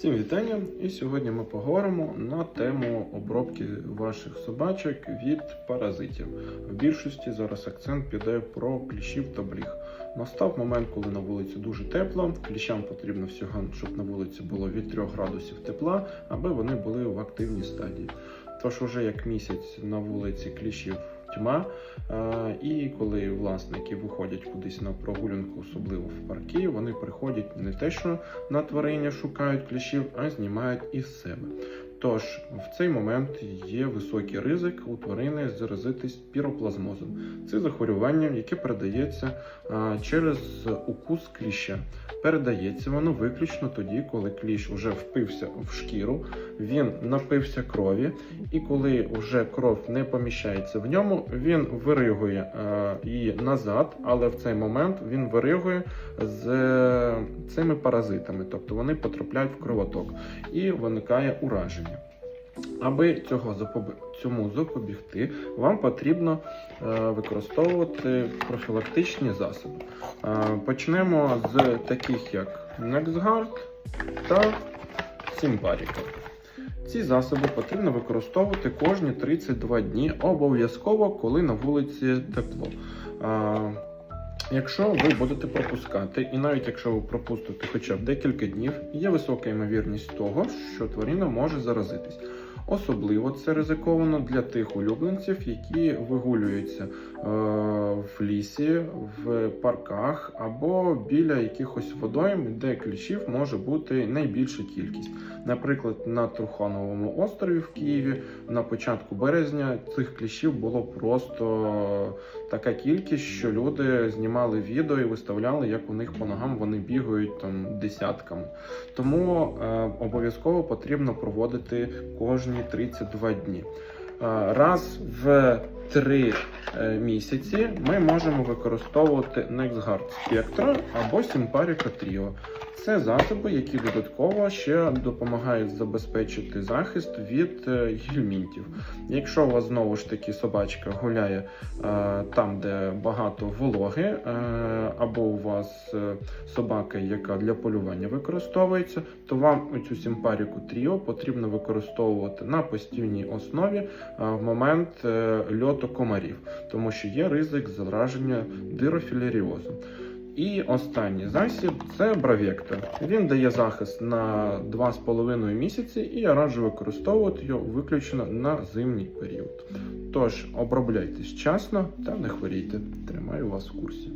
Всім вітання! І сьогодні ми поговоримо на тему обробки ваших собачок від паразитів. В більшості зараз акцент піде про кліщів та бліг. Настав момент, коли на вулиці дуже тепло. Кліщам потрібно всього, щоб на вулиці було від 3 градусів тепла, аби вони були в активній стадії. Тож уже як місяць на вулиці кліщів тьма, е, і коли власники виходять кудись на прогулянку, особливо в парки, вони приходять не те, що на твариння шукають кліщів, а знімають із себе. Тож в цей момент є високий ризик у тварини заразитись піроплазмозом. Це захворювання, яке передається через укус кліща. Передається воно виключно тоді, коли кліщ вже впився в шкіру, він напився крові, і коли вже кров не поміщається в ньому, він виригує її назад, але в цей момент він виригує з е, цими паразитами, тобто вони потрапляють в кровоток і виникає ураження. Аби цього цьому запобігти, вам потрібно е, використовувати профілактичні засоби. Е, почнемо з таких як NexGuard та Simparica. Ці засоби потрібно використовувати кожні 32 дні обов'язково, коли на вулиці тепло. Якщо ви будете пропускати, і навіть якщо ви пропустите хоча б декілька днів, є висока ймовірність того, що тварина може заразитись. Особливо це ризиковано для тих улюбленців, які вигулюються е, в лісі, в парках або біля якихось водойм, де кліщів може бути найбільша кількість. Наприклад, на Трухановому острові в Києві на початку березня цих кліщів було просто така кількість, що люди знімали відео і виставляли, як у них по ногам вони бігають там десятками. Тому е, обов'язково потрібно проводити кожні 32 дні. Е, Раз в 3 місяці ми можемо використовувати NexGuard Spectra або Simparica Trio. Це засоби, які додатково ще допомагають забезпечити захист від е, гельмінтів. Якщо у вас знову ж таки собачка гуляє е, там, де багато вологи, е, або у вас собака, яка для полювання використовується, то вам оцю симпаріку Тріо потрібно використовувати на постійній основі в момент льоту комарів, тому що є ризик зараження дирофілеріозом. І останній засіб це Бравектор. Він дає захист на 2,5 місяці, і я раджу використовувати його виключно на зимній період. Тож обробляйтесь вчасно та не хворійте. Тримаю вас в курсі.